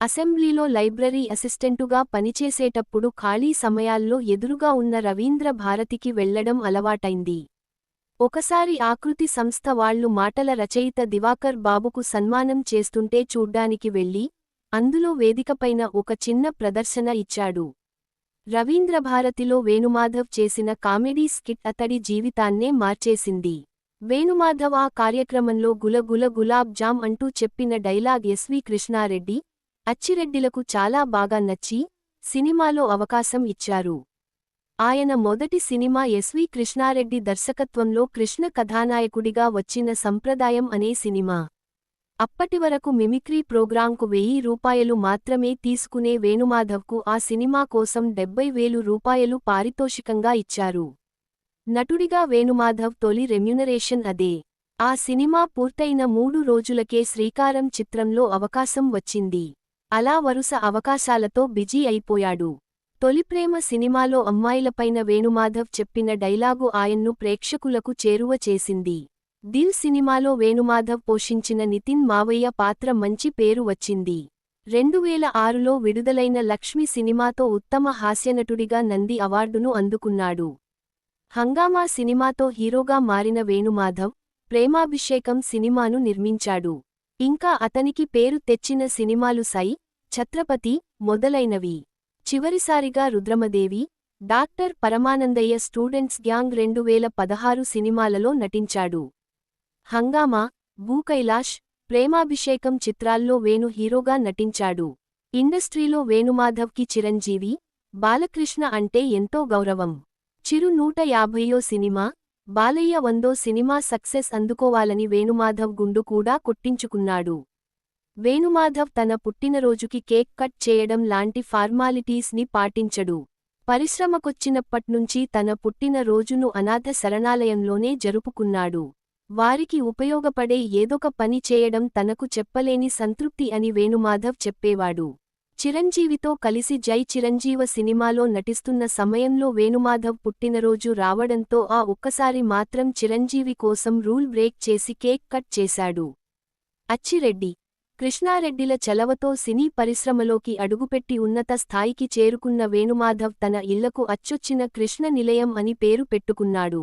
అసెంబ్లీలో లైబ్రరీ అసిస్టెంటుగా పనిచేసేటప్పుడు ఖాళీ సమయాల్లో ఎదురుగా ఉన్న రవీంద్ర భారతికి వెళ్ళడం అలవాటైంది. ఒకసారి ఆకృతి సంస్థ వాళ్ళు మాటల రచయిత దివాకర్ బాబుకు సన్మానం చేస్తుంటే చూడ్డానికి వెళ్ళి అందులో వేదికపైన ఒక చిన్న ప్రదర్శన ఇచ్చాడు. రవీంద్రభారతిలో వేణుమాధవ్ చేసిన కామెడీ స్కిట్ అతడి జీవితాన్నే మార్చేసింది. వేణుమాధవ్ ఆ కార్యక్రమంలో గుల గుల గులాబ్ జామ్ అంటూ చెప్పిన డైలాగ్ ఎస్వి కృష్ణారెడ్డి అచ్చిరెడ్డిలకు చాలా బాగా నచ్చి సినిమాలో అవకాశం ఇచ్చారు. ఆయన మొదటి సినిమా ఎస్వి కృష్ణారెడ్డి దర్శకత్వంలో కృష్ణ కథానాయకుడిగా వచ్చిన సంప్రదాయం అనే సినిమా. అప్పటివరకు మిమిక్రీ ప్రోగ్రాంకు వెయ్యి రూపాయలు మాత్రమే తీసుకునే వేణుమాధవ్కు ఆ సినిమా కోసం డెబ్బై వేలు రూపాయలు పారితోషికంగా ఇచ్చారు. నటుడిగా వేణుమాధవ్ తొలి రెమ్యునరేషన్ అదే. ఆ సినిమా పూర్తయిన మూడు రోజులకే శ్రీకారం చిత్రంలో అవకాశం వచ్చింది. అలా వరుస అవకాశాలతో బిజీ అయిపోయాడు. తొలిప్రేమ సినిమాలో అమ్మాయిలపైన వేణుమాధవ్ చెప్పిన డైలాగు ఆయన్ను ప్రేక్షకులకు చేరువ చేసింది. దిల్ సినిమాలో వేణుమాధవ్ పోషించిన నితిన్ మావయ్య పాత్ర మంచి పేరు వచ్చింది. రెండువేల ఆరులో విడుదలైన లక్ష్మి సినిమాతో ఉత్తమ హాస్యనటుడిగా నంది అవార్డును అందుకున్నాడు. హంగామా సినిమాతో హీరోగా మారిన వేణుమాధవ్ ప్రేమాభిషేకం సినిమాను నిర్మించాడు. ఇంకా అతనికి పేరు తెచ్చిన సినిమాలు సై ఛత్రపతి మొదలైనవి. చివరిసారిగా Rudhramadevi doctor Paramanandayya students gang రెండు వేల పదహారు సినిమాలలో నటించాడు. హంగామా భూకైలాష్ ప్రేమాభిషేకం చిత్రాల్లో వేణు హీరోగా నటించాడు. ఇండస్ట్రీలో వేణుమాధవ్కి చిరంజీవి బాలకృష్ణ అంటే ఎంతో గౌరవం. చిరు నూట యాభయో సినిమా బాలయ్య వందో సినిమా సక్సెస్ అందుకోవాలని వేణుమాధవ్ గుండు కూడా కొట్టించుకున్నాడు. వేణుమాధవ్ తన పుట్టినరోజుకి కేక్ కట్ చేయడం లాంటి ఫార్మాలిటీస్ని పాటించడు. పరిశ్రమకొచ్చినప్పట్నుంచి తన పుట్టిన రోజును అనాథ శరణాలయంలోనే జరుపుకున్నాడు. వారికి ఉపయోగపడే ఏదొక పని చేయడం తనకు చెప్పలేని సంతృప్తి అని వేణుమాధవ్ చెప్పేవాడు. చిరంజీవితో కలిసి జై చిరంజీవ సినిమాలో నటిస్తున్న సమయంలో వేణుమాధవ్ పుట్టినరోజు రావడంతో ఆ ఒక్కసారి మాత్రం చిరంజీవి కోసం రూల్ బ్రేక్ చేసి కేక్ కట్ చేశాడు. అచ్చిరెడ్డి కృష్ణారెడ్డిల చలవతో సినీ పరిశ్రమలోకి అడుగుపెట్టి ఉన్నత స్థాయికి చేరుకున్న వేణుమాధవ్ తన ఇళ్ళకు అచ్చొచ్చిన కృష్ణ నిలయం అని పేరు పెట్టుకున్నాడు.